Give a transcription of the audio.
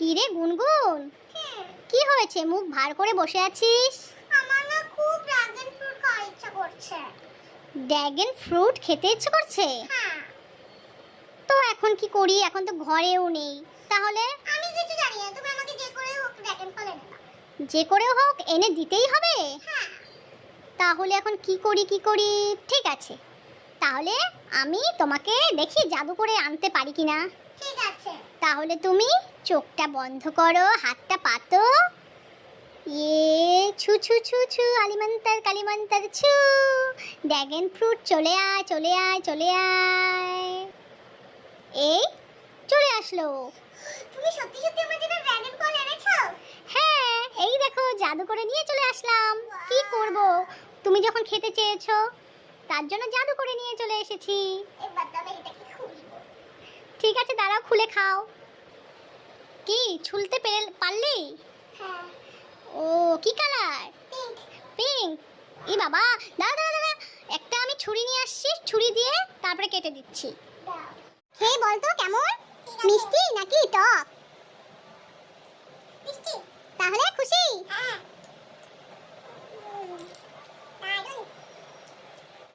কি রে গুনগুন? কি হয়েছে? মুখ ভার করে বসে আছিস? আমার না খুব ড্রাগন ফ্রুট খাওয়ার ইচ্ছা করছে। ড্র্যাগন ফ্রুট খেতে ইচ্ছে করছে? হ্যাঁ। তো এখন কি করি? এখন তো ঘরেও নেই। তাহলে? আমি কিছু জানি না তুমি আমাকে যে করে হোক ড্রাগন ফল এনে দাও। যে করে হোক এনে দিতেই হবে? হ্যাঁ। তাহলে এখন কি করি কি করি? ঠিক আছে। তাহলে আমি তোমাকে দেখি জাদু করে আনতে পারি কিনা। তাহলে তুমি চোখটা বন্ধ করো হাতটা পাতো। ইয়ে ছু ছু ছু ছু আলিমন্তর কালিমন্তর ছু। ড্র্যাগন ফ্রুট চলে আয় চলে আয় চলে আয়। এই চলে আসলো। তুমি সত্যি সত্যি আমার জন্য ড্রাগন ফল এনেছো? হ্যাঁ এই দেখো জাদু করে নিয়ে চলে আসলাম। কি করব? তুমি যখন খেতে চেয়েছো তার জন্য জাদু করে নিয়ে চলে এসেছি। ঠিক আছে দাঁড়াও খুলে খাও। কি ছুলতে পেরে পারলি? হ্যাঁ। ও কি কালার? পিঙ্ক। ই বাবা দাঁড়া দাঁড়া দাঁড়া একটা আমি ছুরি নিয়ে আসছি ছুরি দিয়ে তারপরে কেটে দিচ্ছি। খেয়ে বলতো কেমন? মিষ্টি নাকি টক? মিষ্টি।